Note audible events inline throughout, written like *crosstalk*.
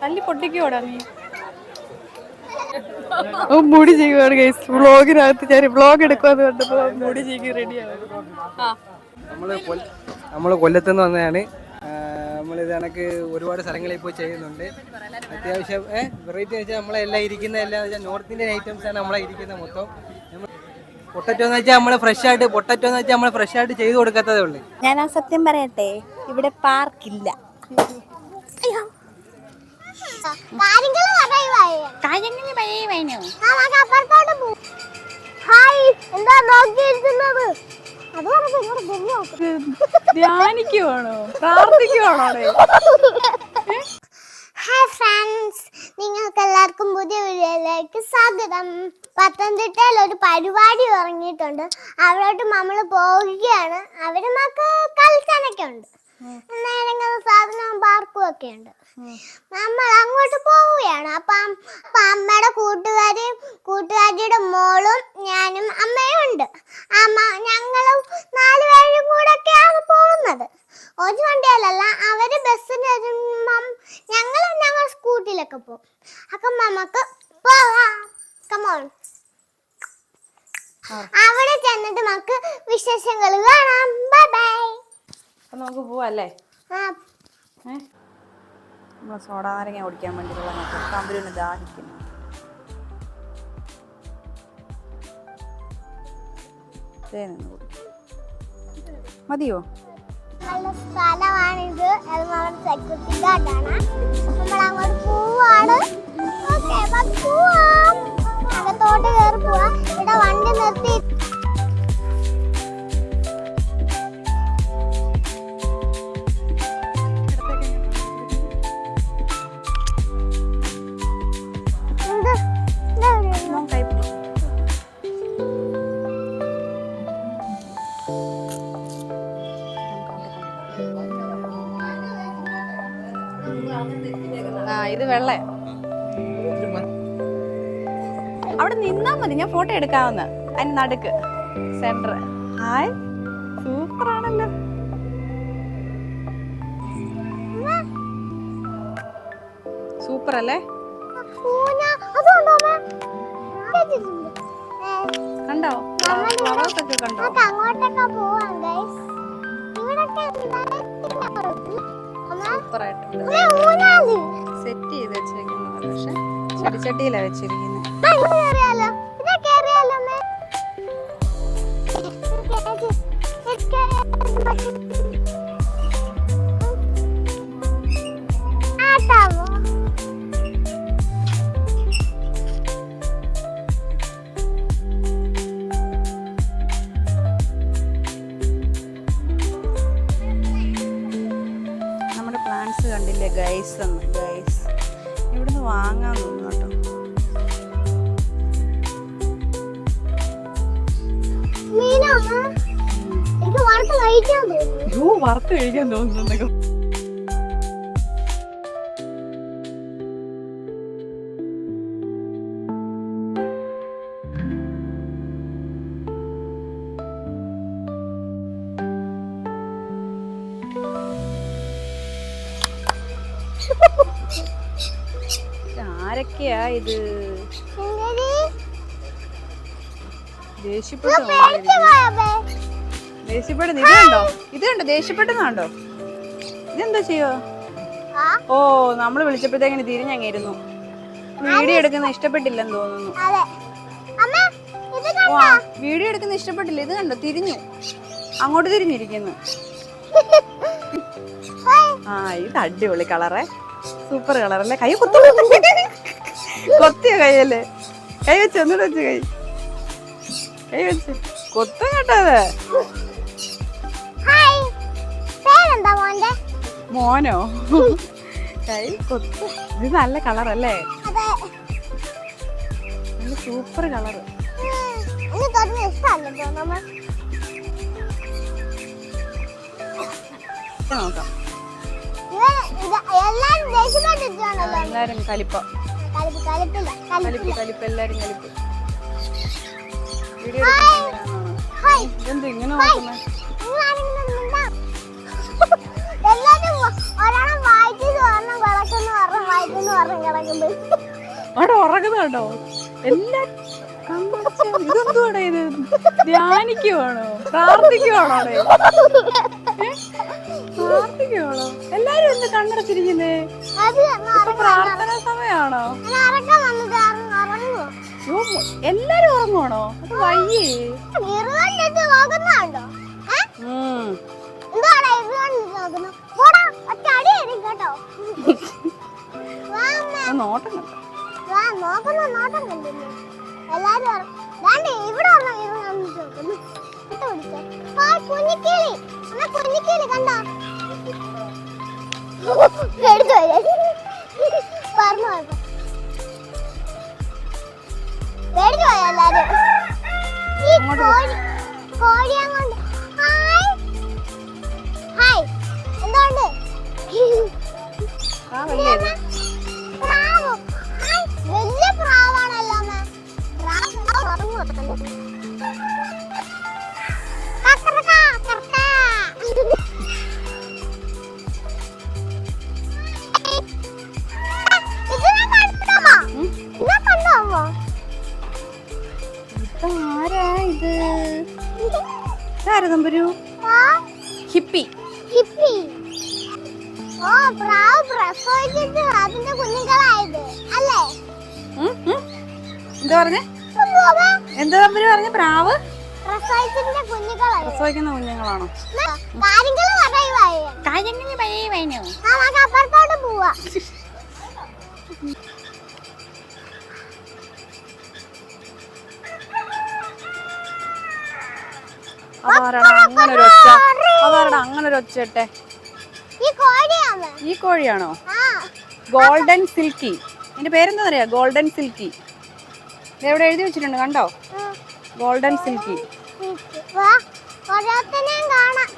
തല്ലി പൊട്ടിക്കോടാ നീ? ഓ മുടി ചെയ്യുവാണ് ഗൈസ് വ്ളോഗിനകത്ത് ഞാൻ വ്ലോഗ് എടുക്കുവാന്ന് കണ്ടപ്പോ മുടി ചെയ്യുക റെഡിയാണ് ആ. നമ്മൾ നമ്മൾ കൊല്ലത്തുനിന്ന് വന്നതാണ്. നമ്മളിത് കണക്ക് ഒരുപാട് സ്ഥലങ്ങളിൽ പോയി ചെയ്യുന്നുണ്ട്. അത്യാവശ്യം ഏഹ് വെറൈറ്റി വെച്ചാൽ നമ്മളെല്ലാം ഇരിക്കുന്ന എല്ലാം വെച്ചാൽ നോർത്ത് ഇന്ത്യൻ ഐറ്റംസ് ആണ് നമ്മളെ ഇരിക്കുന്നത് മൊത്തം. നമ്മൾ പൊട്ടറ്റോ എന്ന് വെച്ചാൽ നമ്മൾ ഫ്രഷ് ആയിട്ട് പൊട്ടറ്റോ എന്ന് വെച്ചാൽ നമ്മൾ ഫ്രഷ് ആയിട്ട് ചെയ്ത് കൊടുക്കാത്തതേ ഉള്ളൂ. ഞാൻ ആ സത്യം പറയട്ടെ? ഇവിടെ പാർക്കില്ല പഴയ ഹായ് എന്താ നോക്കിയിരിക്കുന്നത്? ധ്യാനിക്കുവാണോ? പ്രാർത്ഥിക്കുവാണോ ഹായ് ഫ്രണ്ട്സ് നിങ്ങൾക്ക് എല്ലാവർക്കും പുതിയ വീഡിയോയിലേക്ക് സ്വാഗതം. പത്തനംതിട്ടയിൽ ഒരു പരിപാടി ഇറങ്ങിയിട്ടുണ്ട് അവിടോട്ട് നമ്മൾ പോവുകയാണ്. അവിടെ നമുക്ക് കളിക്കാനൊക്കെ ഉണ്ട്. സാധനവും പാർക്കും ഒക്കെ ഉണ്ട്. നമ്മൾ അങ്ങോട്ട് പോവുകയാണ്. അപ്പം അമ്മയുടെ കൂട്ടുകാരിയും കൂട്ടുകാരിയുടെ മോളും ഞാനും അമ്മയും ഉണ്ട്. അമ്മ ഞങ്ങളും നാല് പേരും കൂടെ ഒക്കെയാണ് പോകുന്നത്. ഒരു വണ്ടിയിലല്ല അവർ ബസ്സിന് വരുമ്പം ഞങ്ങൾ ഞങ്ങൾ സ്കൂട്ടിയിലൊക്കെ പോകും. അപ്പം നമുക്ക് പോവാം. കമോൺ അവിടെ ചെന്നിട്ട് നമുക്ക് വിശേഷങ്ങൾ കാണാം. ബൈ ബൈ അപ്പൊ നമുക്ക് പോവല്ലേ? ഏ? നമ്മളെ സോഡ നാരങ്ങ ഓടിക്കാൻ വേണ്ടിയിട്ടുള്ള നോക്കാം കമ്പരിന് ദാഹിക്കുന്നു മതിയോ? നല്ല സ്ഥലമാണിത്. സെക്യൂരിറ്റി ഗാർഡാണ്. നമ്മൾ അങ്ങോട്ട് പോവാണ്. ഓക്കെ പോവാം. അകത്തോട്ട് കയറി പോവാം. ഇവിടെ വണ്ടി നിർത്തി ഫോട്ടോ എടുക്കാവുന്ന അതിന് നടുക്ക് സെന്റർ ഹായ്. സൂപ്പർ ആണല്ലോ. സൂപ്പർ അല്ലേ. കണ്ടോ? ഫ്ലവേഴ്സ് ഒക്കെ കണ്ടോ? അങ്ങോട്ടൊക്കെ പോവാം. സെറ്റ് ചെയ്ത് വെച്ചേക്കുന്നത് പക്ഷെ ചെടിച്ചട്ടിയിലാണ് വെച്ചിരിക്കുന്നത്. കണ്ടില്ലേ ഗൈസ് എന്ന് ഗൈസ് ഇവിടുന്ന് വാങ്ങാൻ തോന്നുന്നു കേട്ടോ. വറുത്ത് കഴിക്കാൻ തോന്നുന്നു. ആരൊക്കെയാ ഇത്? ദേഷ്യപ്പെട്ടു. ദേഷ്യപ്പെടുന്നു ഇത് കണ്ടോ? ഇത് കണ്ടോ? ദേഷ്യപ്പെടുന്നുണ്ടോ ഇതെന്താ ചെയ്യോ? ഓ നമ്മൾ വിളിച്ചപ്പോഴത്തേക്കിന് തിരിഞ്ഞങ്ങിരുന്നു വീഡിയോ എടുക്കുന്ന ഇഷ്ടപ്പെട്ടില്ലെന്ന് തോന്നുന്നു. ഓ വീഡിയോ എടുക്കുന്ന ഇഷ്ടപ്പെട്ടില്ല. ഇത് കണ്ടോ? തിരിഞ്ഞു. അങ്ങോട്ട് തിരിഞ്ഞിരിക്കുന്നു. *laughs* ആ ഇത് അടിപൊളി കളറേ. സൂപ്പർ കളറല്ലേ? കൈ കുത്തു. *laughs* കൊത്തിയ കൈയല്ലേ കൈ വെച്ച് ഒന്നുകൂടെ വെച്ച് കൈ. കൈ വെച്ച്. കൊത്തും കേട്ടത് മോനോ? കൈ കൊത്തു. ഇത് നല്ല കളർ അല്ലേ? നല്ല സൂപ്പർ കളർ. നോക്കാം. എല്ലാരും കലിപ്പ. കലിപ്പ് കലിപ്പ് എല്ലാരും വീഡിയോ എന്ത് ഇങ്ങനെ ഉറങ്ങുന്നുണ്ടോ എല്ലാ ധ്യാനിക്കുവാണോ? പ്രാർത്ഥിക്കുവാണോ പ്രാർത്ഥിക്കുവാണോ എല്ലാരും എന്ത് കണ്ണടച്ചിരിക്കുന്നേ? പ്രാർത്ഥന യ്യോ, എല്ലാരും ഉറങ്ങുവാണോ? അത് വയ്യേ. നോട്ടം കണ്ടോ? നോക്കുന്ന നോട്ടം കണ്ടില്ലേ? എല്ലാരും ഇവിടെ കുഞ്ഞിക്കിളി. കുഞ്ഞിക്കിളി കണ്ടോ? എടുത്തു പറഞ്ഞു പേടിച്ചു പോയ എല്ലാരും ഈ കോഴി കോഴിയെ കൊണ്ട് ഹായ്. ഹായ്. എന്തുകൊണ്ട് വലിയ പ്രാവാണല്ലോ അമ്മ. പ്രാവ്. ഉറങ്ങുമോ നമ്പരു ഹിപ്പി. ഹിപ്പി. ഓ പ്രാവ് പ്രസവിച്ചിട്ട് അതിന്റെ കുഞ്ഞുങ്ങളായത്. അല്ലേ. എന്താ പറഞ്ഞേ. എന്താ നമ്പര് പറഞ്ഞ? പ്രാവ് പ്രസവിച്ചിന്റെ കുഞ്ഞുങ്ങളായത് പ്രസവിക്കുന്ന കുഞ്ഞുങ്ങളാണോ? കാര്യങ്ങൾ പറയുവായി കാര്യങ്ങൾ പഴയ വൈനോ നമുക്ക് അപ്പുറത്തോട്ട് പോവാ. *laughs* അതാരാടാ അങ്ങനെ ഒരു ഒച്ച അതാരാടാ അങ്ങനെ ഒരു ഒച്ച ഇട്ടെ ഈ കോഴിയാണോ? Golden silky. എന്റെ പേരെന്താ പറയാ ഗോൾഡൻ സിൽക്കി. എവിടെ എഴുതി വെച്ചിട്ടുണ്ട് കണ്ടോ. Golden silky. വാ ഓരോരുത്തനെയും കാണാം.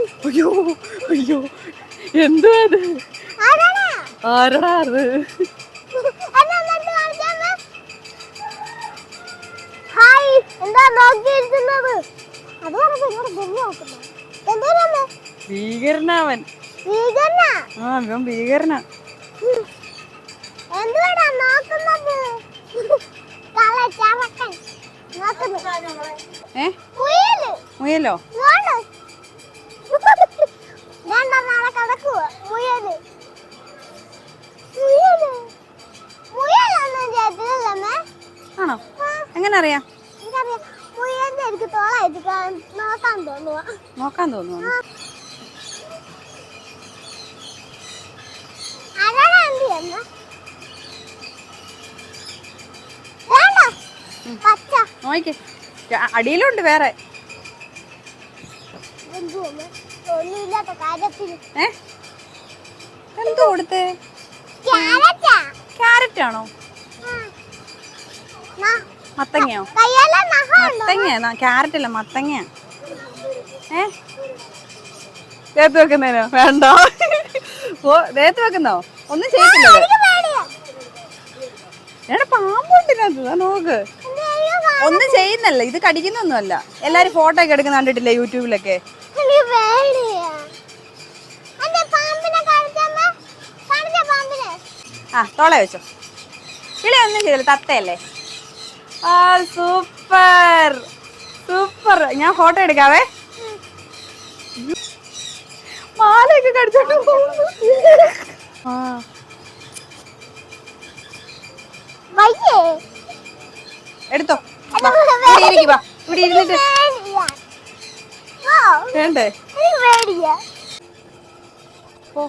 അയ്യോ അയ്യോ. എന്തുവാ അത്? ആരടാ? അത്? ഹായ് എന്താ നോക്കിയിരിക്കുന്നത്? ഭീകരനാവൻ. ആ ഇവൻ ഭീകരനാ. എന്തുവാടാ നോക്കുന്നത്? കള്ള ചവക്കൻ. നോക്കുന്നു. ഏ? മുയൽ. എങ്ങനെ അറിയാം നോക്കാൻ തോന്നുന്നു അടിയിലുണ്ട് വേറെ. എന്തോ കൊടുത്തേ? ക്യാരറ്റാ. ആണോ മത്തങ്ങയോ? മത്തങ്ങയാ? മത്തങ്ങ ക്യാരറ്റ് അല്ല? മത്തങ്ങ ഏ? ദേഹത്ത് വെക്കുന്നതിനോ വേണ്ട? ഓ ദേഹത്ത് വെക്കുന്നോ? ഒന്നും ചെയ്യത്തില്ല. എടാ പാമ്പുണ്ടിനകത്ത് നോക്ക്. ഒന്നും ചെയ്യുന്നല്ല ഇത് കടിക്കുന്നൊന്നുമല്ല. എല്ലാരും ഫോട്ടോ ഒക്കെ എടുക്കുന്ന കണ്ടിട്ടില്ല യൂട്യൂബിലൊക്കെ. ആ തോള വെച്ചോ. കിളി ഒന്നും ചെയ്തില്ല തത്തയല്ലേ? ആ സൂപ്പർ. സൂപ്പർ. ഞാൻ ഫോട്ടോ എടുക്കാവേ? മാലയൊക്കെ കടിച്ചോണ്ട് പോകുന്നു. ആ. വയ്യേ. എടുത്തോ. ഇവിടെ ഇരിക്ക് വാ. ഇവിടെ ഇരുന്നിട്ട്. വേണ്ടേ? ഓ,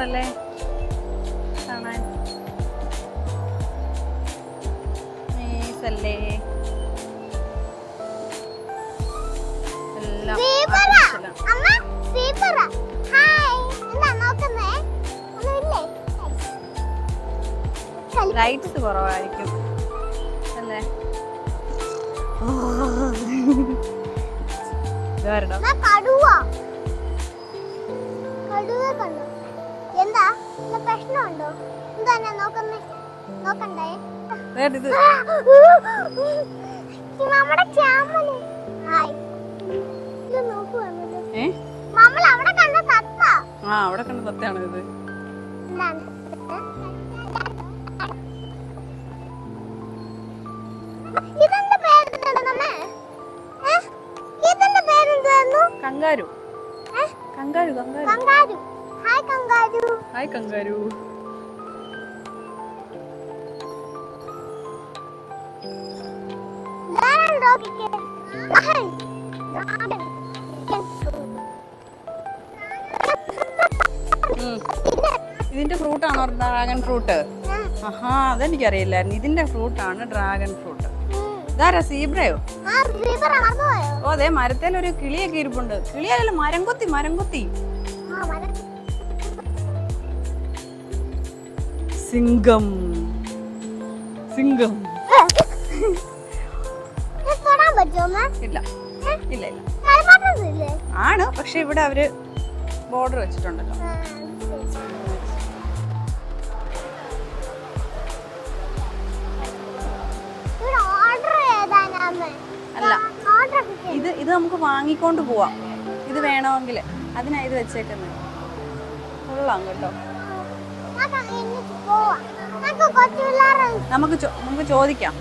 രസമുണ്ടല്ലേ കാണാൻ. നൈസല്ലേ. എല്ലാം ലൈറ്റ്സ് കുറവായിരിക്കും. അല്ലേ? എന്നാ കടുവ. കടുവ കണ്ടോ? എന്താ? പ്രശ്നമുണ്ടോ? എന്താ നോക്കുന്നേ? നോക്കണ്ടേ? നമ്മുടെ ഏ? നമ്മൾ അവിടെ കണ്ട തത്ത. ആ അവിടെ കണ്ട തത്തയാണ് ഇത്? Kangaroo? Kangaroo kangaroo. Kangaroo. Hi kangaroo hi kangaroo ഉം. ഇതിന്റെ ഫ്രൂട്ടാണോ ഡ്രാഗൺ ഫ്രൂട്ട് ആഹാ അതെനിക്കറിയില്ലായിരുന്നു. ഇതിന്റെ ഫ്രൂട്ട് ആണ് ഡ്രാഗൺ ഫ്രൂട്ട് ഇതാരാ സീബ്രയോ? ഓ അതെ മരത്തിൽ ഒരു കിളിയൊക്കെ ഇരിപ്പുണ്ട്. കിളിയല്ല മരം കൊത്തി മരം കൊത്തി സിംഗം. സിംഗം. ഇല്ല. ഇല്ല ഇല്ല. ആണ് പക്ഷെ ഇവിടെ അവർ ബോർഡർ വെച്ചിട്ടുണ്ടല്ലോ. അല്ല. ഇത് ഇത് നമുക്ക് വാങ്ങിക്കൊണ്ട് പോവാം. ഇത് വേണമെങ്കിൽ അതിനാ ഇത് വെച്ചേക്കുന്നത് കൊള്ളാം കേട്ടോ. നമുക്ക് നമുക്ക് ചോദിക്കാം.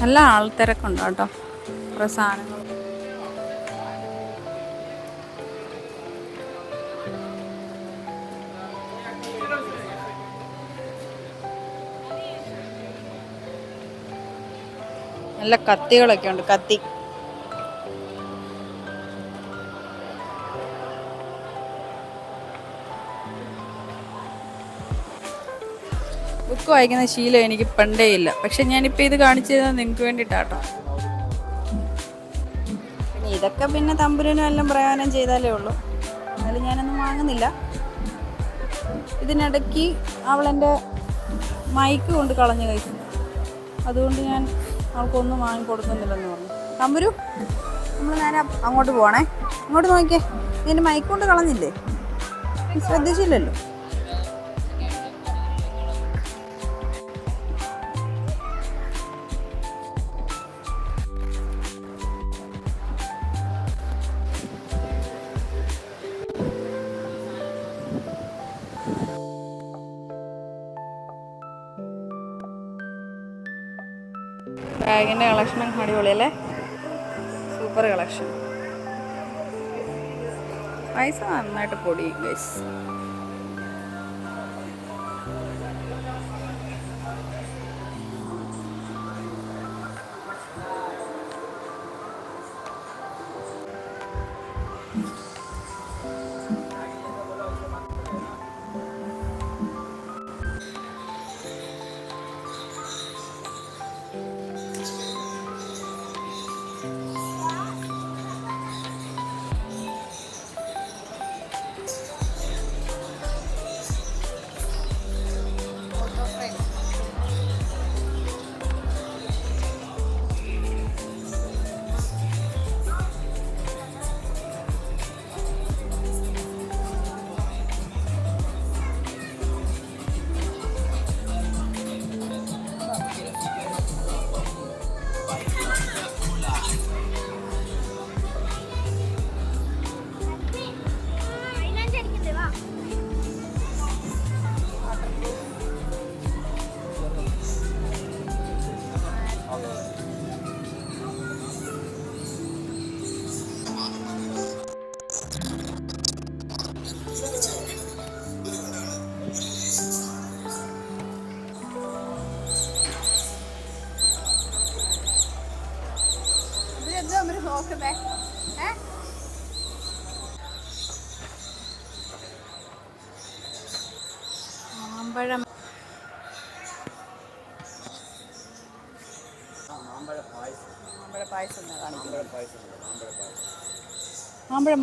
നല്ല ആൾത്തിരക്കുണ്ട് കേട്ടോ. കുറേ സാധനങ്ങൾ നല്ല കത്തികളൊക്കെ ഉണ്ട് കത്തി. ബുക്ക് വായിക്കുന്ന ശീലം എനിക്ക് പണ്ടേ ഇല്ല. പക്ഷെ ഞാനിപ്പോൾ ഇത് കാണിച്ചു തരുന്നത് നിങ്ങൾക്ക് വേണ്ടിട്ടാട്ടോ പിന്നെ ഇതൊക്കെ പിന്നെ തമ്പുരനും എല്ലാം പ്രയോജനം ചെയ്താലേ ഉള്ളൂ. എന്നാലും ഞാനൊന്നും വാങ്ങുന്നില്ല. ഇതിനിടയ്ക്ക് അവളെന്റെ മൈക്ക് കൊണ്ട് കളഞ്ഞു കഴിച്ചു അതുകൊണ്ട് ഞാൻ അവൾക്കൊന്നും വാങ്ങി കൊടുക്കുന്നില്ലെന്ന് പറഞ്ഞു. തമ്പുരു നമ്മൾ നേരെ അങ്ങോട്ട് പോവണേ. അങ്ങോട്ട് നോക്കിയേ. നീ എന്റെ മൈക്ക് കൊണ്ട് കളഞ്ഞില്ലേ? ശ്രദ്ധിച്ചില്ലല്ലോ. ബാഗിന്റെ കളക്ഷൻ അടിപൊളിയല്ലേ സൂപ്പർ കളക്ഷൻ. പൈസ നന്നായിട്ട് പൊടി ഗൈസ്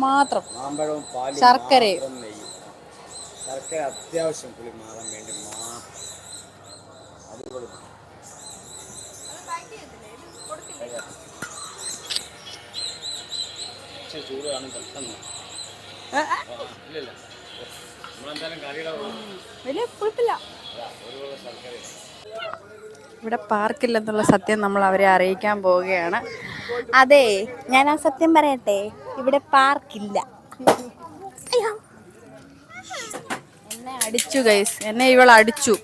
മാത്രം. ശർക്കരയും. ശർക്കര അത്യാവശ്യം പുളി മാറാൻ വേണ്ടി മാത്രം. ചൂട് കാണും പെട്ടെന്ന്. ഇല്ലല്ല. നമ്മളെന്തായാലും കറിയുടെ വലിയ ശർക്കര ഇവിടെ പാർക്കില്ലെന്നുള്ള സത്യം നമ്മൾ അവരെ അറിയിക്കാൻ പോവുകയാണ്. അതെ ഞാൻ ആ സത്യം പറയട്ടെ? ഇവിടെ പാർക്കില്ല എന്നെ അടിച്ചു ഗൈസ് എന്നെ ഇവൾ അടിച്ചു.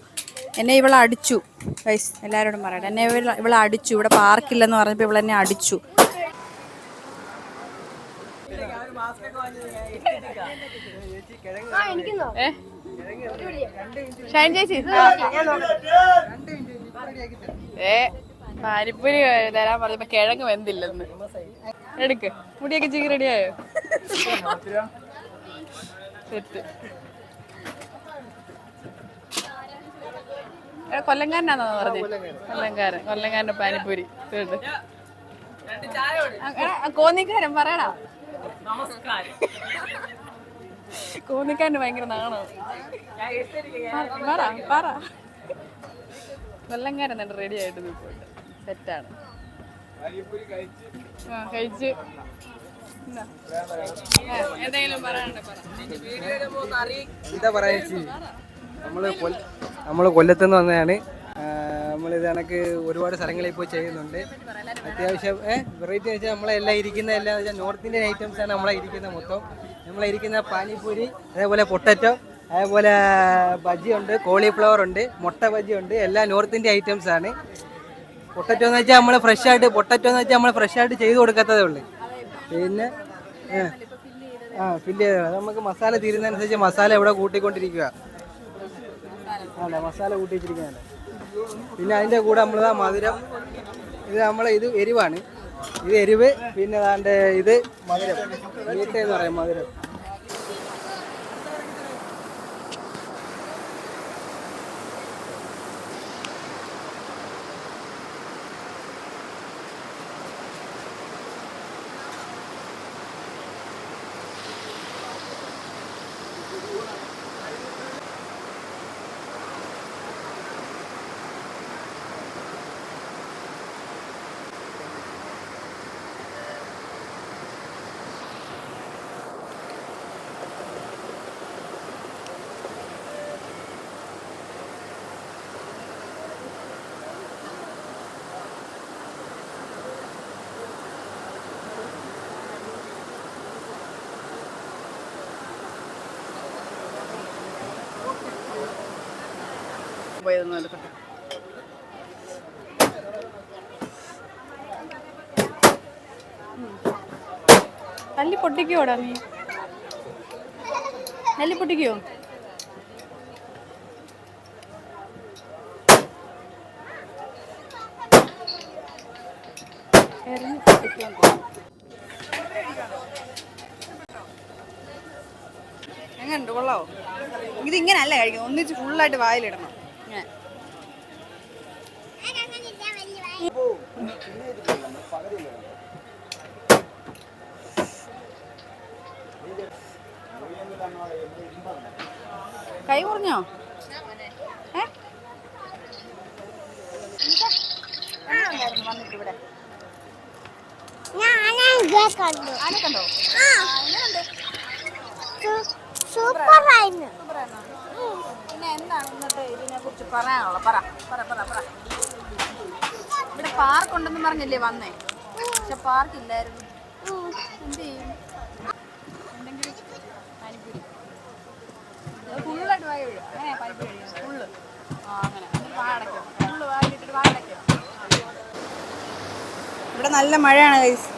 എന്നെ ഇവൾ അടിച്ചു ഗൈസ് എല്ലാവരോടും പറയട്ടെ. എന്നെ ഇവൾ ഇവൾ അടിച്ചു. ഇവിടെ പാർക്കില്ലെന്ന് പറഞ്ഞപ്പോൾ ഇവൾ എന്നെ അടിച്ചു. ഏ? ഷൈൻ ചേച്ചി ഏ പാനിപ്പൂരി തരാൻ പറഞ്ഞപ്പോ കിഴങ്ങ് വെന്തില്ലെന്ന്. എടുക്ക്. മുടിയൊക്കെ ചീക്കി റെഡിയായോ തെറ്റ്. എടാ, കൊല്ലങ്കാരനാന്നോ പറഞ്ഞേ? കൊല്ലങ്കാരൻ. കൊല്ലങ്കാരന്റെ പാനിപ്പൂരി. തീർത്ത് കോന്നിക്കാരൻ പറയടാ. കോന്നിക്കാരന് ഭയങ്കര നാണോ? പറ പറ കൊല്ലങ്കാരൻ തന്നെ റെഡി ആയിട്ട് നിൽപ്പുണ്ട് സെറ്റാണ് ആ കഴിച്ച്. എന്നാ? ആ, എന്തെങ്കിലും പറയാനുണ്ടോ? പറ. എന്താ പറയാ നമ്മൾ നമ്മൾ കൊല്ലത്തുനിന്ന് വന്നതാണ്. നമ്മൾ ഇത് കണക്ക് ഒരുപാട് സ്ഥലങ്ങളിൽ പോയി ചെയ്യുന്നുണ്ട്. അത്യാവശ്യം വെറൈറ്റി വെച്ചാൽ നമ്മളെല്ലാം ഇരിക്കുന്ന എല്ലാം വെച്ചാൽ നോർത്ത് ഇന്ത്യൻ ഐറ്റംസ് ആണ് നമ്മളെ ഇരിക്കുന്ന മൊത്തം. നമ്മളെ ഇരിക്കുന്ന പാനിപ്പൂരി അതേപോലെ പൊട്ടറ്റോ അതേപോലെ ബജ്ജിയുണ്ട് കോളിഫ്ലവർ ഉണ്ട് മുട്ട ബജ്ജി ഉണ്ട് എല്ലാം നോർത്ത് ഇന്ത്യൻ ഐറ്റംസ് ആണ്. പൊട്ടറ്റോ എന്ന് വെച്ചാൽ നമ്മൾ ഫ്രഷ് ആയിട്ട് പൊട്ടറ്റോ എന്ന് വെച്ചാൽ നമ്മൾ ഫ്രഷ് ആയിട്ട് ചെയ്ത് കൊടുക്കാത്തതേ ഉള്ളൂ. പിന്നെ ആ ഫില്ല് ചെയ്ത് നമുക്ക് മസാല തീരുന്നതനുസരിച്ച് മസാല ഇവിടെ കൂട്ടിക്കൊണ്ടിരിക്കുക അല്ല മസാല കൂട്ടി പിന്നെ അതിന്റെ കൂടെ നമ്മൾ മധുരം. ഇത് നമ്മളെ ഇത് എരിവാണ്. ഇത് എരിവ് പിന്നെ അതാണ്ട് ഇത് മധുരം. മീറ്റ് എന്ന് പറയും മധുരം. പോയതൊന്നും എടുക്കട്ടെ തല്ലി പൊട്ടിക്കോടാ നീ? തല്ലി പൊട്ടിക്കോ എറിഞ്ഞ് പൊട്ടിക്കാൻ പോകും. എങ്ങനുണ്ട്? കൊള്ളാവോ? ഇത് ഇങ്ങനെ അല്ല കഴിക്കുന്നത്. ഒന്നിച്ച് ഫുള്ളായിട്ട് വായിലിടണം. ഇങ്ങനെ കൈ കുറഞ്ഞോ? ഏ? വന്നിട്ട് ഇവിടെ ഞാൻ കണ്ടോ സൂപ്പറായിരുന്നു? പിന്നെ എന്താണ് ഇന്നത്തെ ഇതിനെ കുറിച്ച് പറയാനുള്ളത്? പറ പറ പറ പറ. ഇവിടെ പാർക്ക് ഉണ്ടെന്ന് പറഞ്ഞല്ലേ വന്നേ? പക്ഷെ പാർക്ക് ഇല്ലായിരുന്നു. എന്ത് ചെയ്യും? എന്തെങ്കിലും ഫുള്ളായിട്ട് വായ കഴിയും അങ്ങനെ പാനിപ്പൂരി ഫുള്ള് അങ്ങനെ. അടയ്ക്കണം. ഫുള്ള് വായിട്ടിട്ട് വായ അടയ്ക്കണം. ഇവിടെ നല്ല മഴയാണ് ഗൈസ്